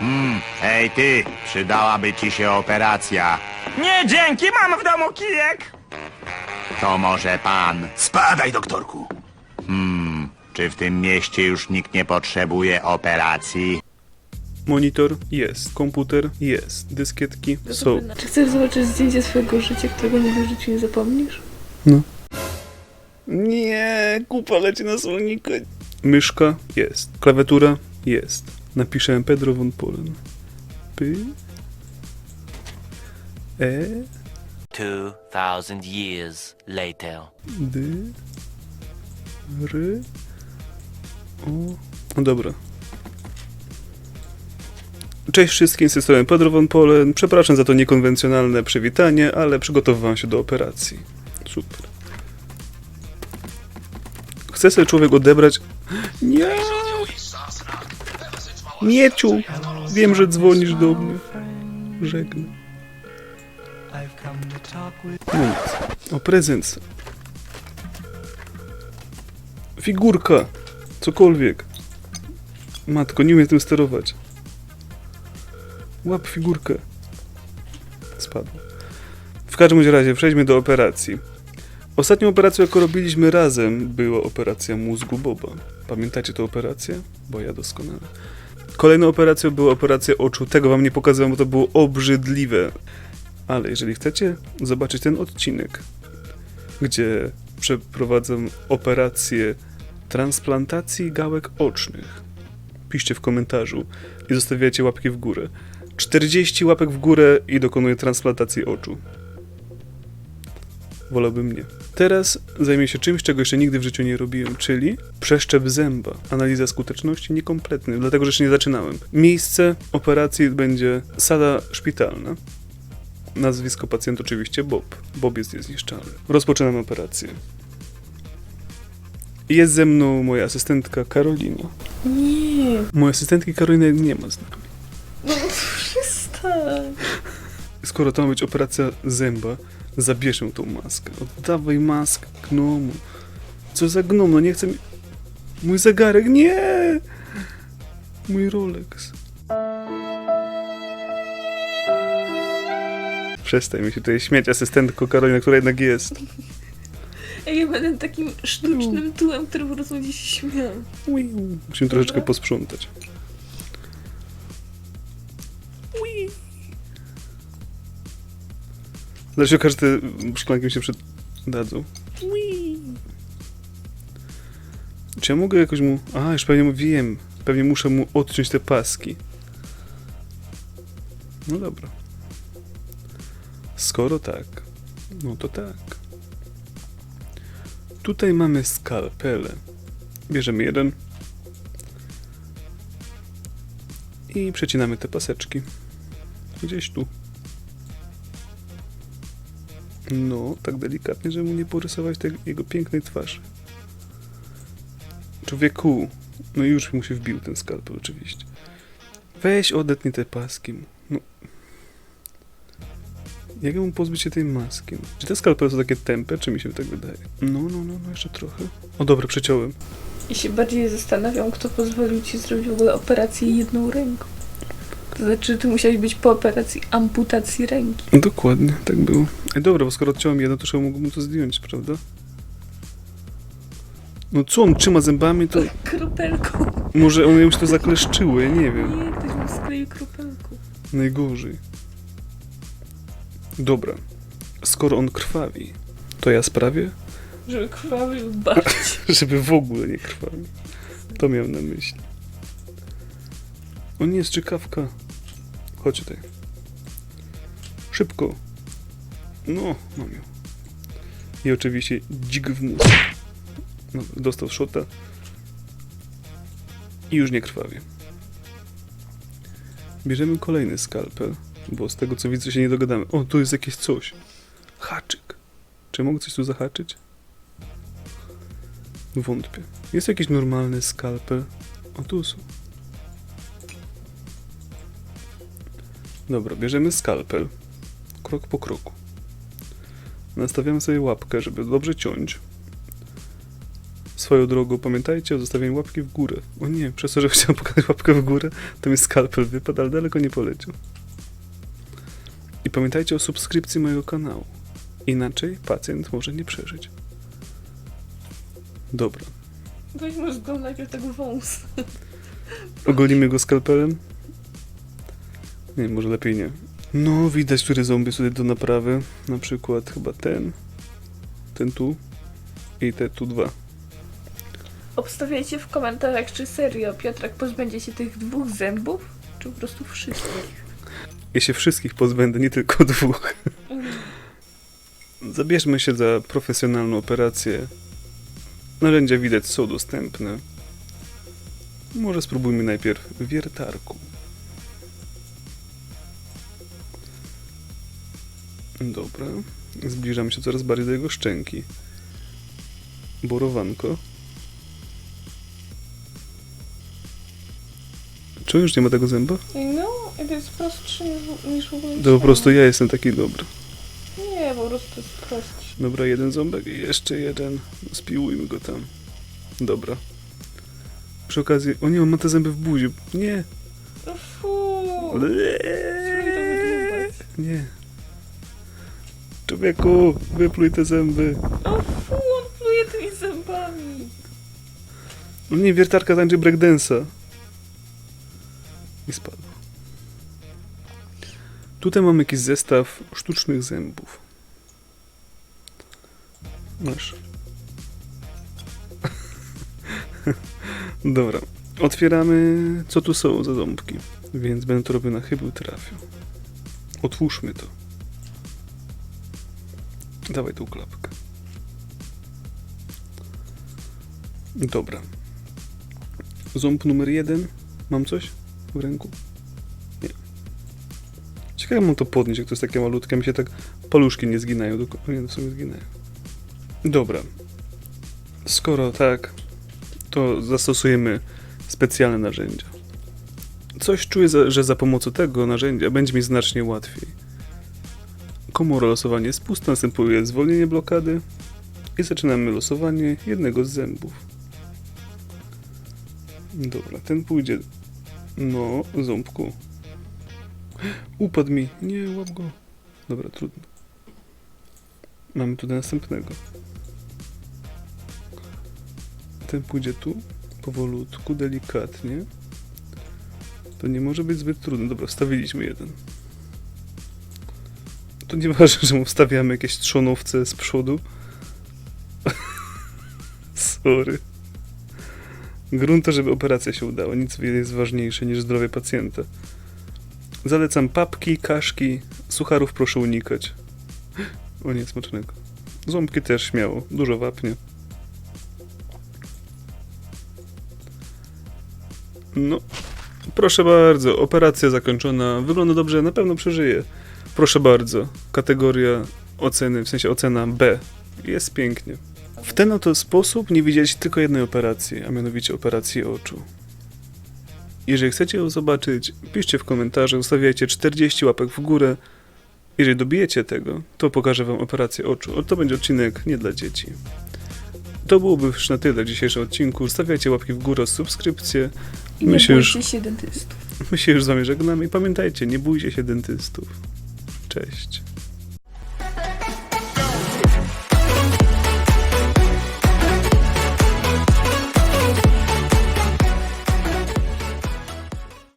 Hmm, hej ty, przydałaby ci się operacja. Nie dzięki, mam w domu kijek! To może pan. Spadaj, doktorku. Czy w tym mieście już nikt nie potrzebuje operacji? Monitor jest, komputer jest, dyskietki są. Czy chcesz zobaczyć zdjęcie swojego życia, którego nigdy w życiu nie zapomnisz? Nie, kupa leci na słoniku. Myszka jest, klawiatura jest. Napiszę Pedro von Polen. P. E. 2,000 years later. D. R. O. No dobra. Cześć wszystkim, z tej strony Pedro von Polen. Przepraszam za to niekonwencjonalne przywitanie, ale przygotowywałem się do operacji. Super. Chce sobie człowiek odebrać... Nie! Mieciu! Wiem, że dzwonisz do mnie. Żegnam. No nic. O, prezent. Figurka. Cokolwiek. Matko, nie umiem tym sterować. Łap figurkę. Spadło. W każdym razie, przejdźmy do operacji. Ostatnią operacją, jaką robiliśmy razem, była operacja mózgu Boba. Pamiętacie tę operację? Bo ja doskonale. Kolejną operacją była operacja oczu. Tego wam nie pokazałem, bo to było obrzydliwe. Ale jeżeli chcecie zobaczyć ten odcinek, gdzie przeprowadzam operację transplantacji gałek ocznych, piszcie w komentarzu i zostawiajcie łapki w górę. 40 łapek w górę i dokonuję transplantacji oczu. Wolałbym nie. Teraz zajmę się czymś, czego jeszcze nigdy w życiu nie robiłem, czyli przeszczep zęba. Analiza skuteczności niekompletny, dlatego że jeszcze nie zaczynałem. Miejsce operacji będzie sala szpitalna. Nazwisko pacjenta oczywiście Bob. Bob jest niezniszczalny. Rozpoczynam operację. Jest ze mną moja asystentka Karolina. Nie, Mojej asystentki Karoliny nie ma z nami. no przestań. Skoro to ma być operacja zęba, zabierzę tą maskę. Oddawaj maskę gnomu. Co za gnom? No nie chcę mi... Mój zegarek, nie! Mój Rolex. Przestań mi się tutaj śmiać, asystentko Karolina, która jednak jest. Ja będę takim sztucznym tułem, który po prostu będzie się śmiał. Musimy troszeczkę posprzątać. Zaraz się okaże, szklanki mi się przydadzą. Czy ja mogę jakoś mu... A, już pewnie mu wiem. Pewnie muszę mu odciąć te paski. No dobra. Skoro tak, no to tak. Tutaj mamy skalpele. Bierzemy jeden. I przecinamy te paseczki. Gdzieś tu. No, tak delikatnie, żeby mu nie porysować tej jego pięknej twarzy. Człowieku, no już mu się wbił ten skalpel oczywiście. Weź odetnij te paski. mu. No. Jak ja mu pozbyć się tej maski? Czy te skalpele są takie tępe, czy mi się tak wydaje? No, no, no, no jeszcze trochę. O dobra, przeciąłem. I się bardziej zastanawiam, kto pozwolił ci zrobić w ogóle operację jedną ręką. To znaczy, ty musiałeś być po operacji amputacji ręki. Dokładnie, tak było. Ej, dobra, bo skoro odciąłem jedno, to trzeba mógł mu to zdjąć, prawda? No co on trzyma zębami, to Kropelką. może one już to zakleszczyły, ja nie wiem. Nie, ktoś mu skleił kropelką. Najgorzej. Dobra, skoro on krwawi, to ja sprawię, Żeby krwawił bardziej. żeby w ogóle nie krwawił. To miałem na myśli. O nie, strzykawka. Chodź tutaj. Szybko. No, mam ją. I oczywiście dźg w mózg. No, dostał szota. I już nie krwawi. Bierzemy kolejny skalpel, bo z tego co widzę się nie dogadamy. O, tu jest jakieś coś. Haczyk. Czy mogę coś tu zahaczyć? Wątpię. Jest jakiś normalny skalpel? O, tu są. Dobra, bierzemy skalpel. Krok po kroku. Nastawiamy sobie łapkę, żeby dobrze ciąć. Swoją drogą, pamiętajcie o zostawieniu łapki w górę. O nie, przez to, że chciałem pokazać łapkę w górę, to mi skalpel wypadł, ale daleko nie poleciał. I pamiętajcie o subskrypcji mojego kanału. Inaczej pacjent może nie przeżyć. Dobra. Weźmy z go najpierw tego wąsa. Ogolimy go skalpelem? Nie, może lepiej nie. No, widać, który zombie tutaj do naprawy. Na przykład chyba ten, ten tu i te tu dwa. Obstawiajcie w komentarzach, czy serio Piotrek pozbędzie się tych dwóch zębów, czy po prostu wszystkich. Ja się wszystkich pozbędę, nie tylko dwóch. Zabierzmy się za profesjonalną operację. Narzędzia widać są dostępne. Może spróbujmy najpierw wiertarku. Dobra. Zbliżamy się coraz bardziej do jego szczęki. Borowanko. Czy już nie ma tego zęba? No, to jest prostsze niż, niż w ogóle. To po prostu ja jestem taki dobry. Nie, po prostu jest prostsze. Dobra, jeden ząbek i jeszcze jeden. Spiłujmy go tam. Dobra. Przy okazji... O nie, on ma te zęby w buzi. Nie. No! Nie. Człowieku, wypluj te zęby. O fu, on pluje tymi zębami. No nie, wiertarka tańczy breakdance'a. I spadł. Tutaj mamy jakiś zestaw sztucznych zębów. Masz. Dobra. Otwieramy, co tu są za ząbki. Więc będę to robił na chybił trafił. Otwórzmy to. Dawaj tą klapkę. Dobra. Ząb numer jeden. Mam coś w ręku? Nie. Ciekawe mam to podnieść, jak to jest takie malutkie. Mi się tak paluszki nie zginają. Nie, w sumie zginają. Dobra. Skoro tak, to zastosujemy specjalne narzędzia. Coś czuję, że za pomocą tego narzędzia będzie mi znacznie łatwiej. Komora losowania jest pusta, następuje zwolnienie blokady i zaczynamy losowanie jednego z zębów. Dobra, ten pójdzie. No, ząbku. Upadł mi. Nie, łap go. Dobra, trudno. Mamy tutaj następnego. Ten pójdzie tu. Powolutku, delikatnie. To nie może być zbyt trudne. Dobra, wstawiliśmy jeden. To nieważne, że mu wstawiamy jakieś trzonowce z przodu. Sorry. Grunt to, żeby operacja się udała. Nic nie jest ważniejsze niż zdrowie pacjenta. Zalecam papki, kaszki, sucharów proszę unikać. O nie, smacznego. Ząbki też śmiało, dużo wapnia. No, proszę bardzo, operacja zakończona. Wygląda dobrze, na pewno przeżyje. Proszę bardzo, kategoria oceny, w sensie ocena B. Jest pięknie. W ten oto sposób nie widzieliście tylko jednej operacji, a mianowicie operacji oczu. Jeżeli chcecie ją zobaczyć, piszcie w komentarzu, ustawiajcie 40 łapek w górę. Jeżeli dobijecie tego, to pokażę wam operację oczu. O, to będzie odcinek nie dla dzieci. To byłoby już na tyle w dzisiejszym odcinku. Stawiajcie łapki w górę, subskrypcje. I My nie się bójcie już- się dentystów. My się już z wami żegnamy i pamiętajcie, nie bójcie się dentystów. Cześć.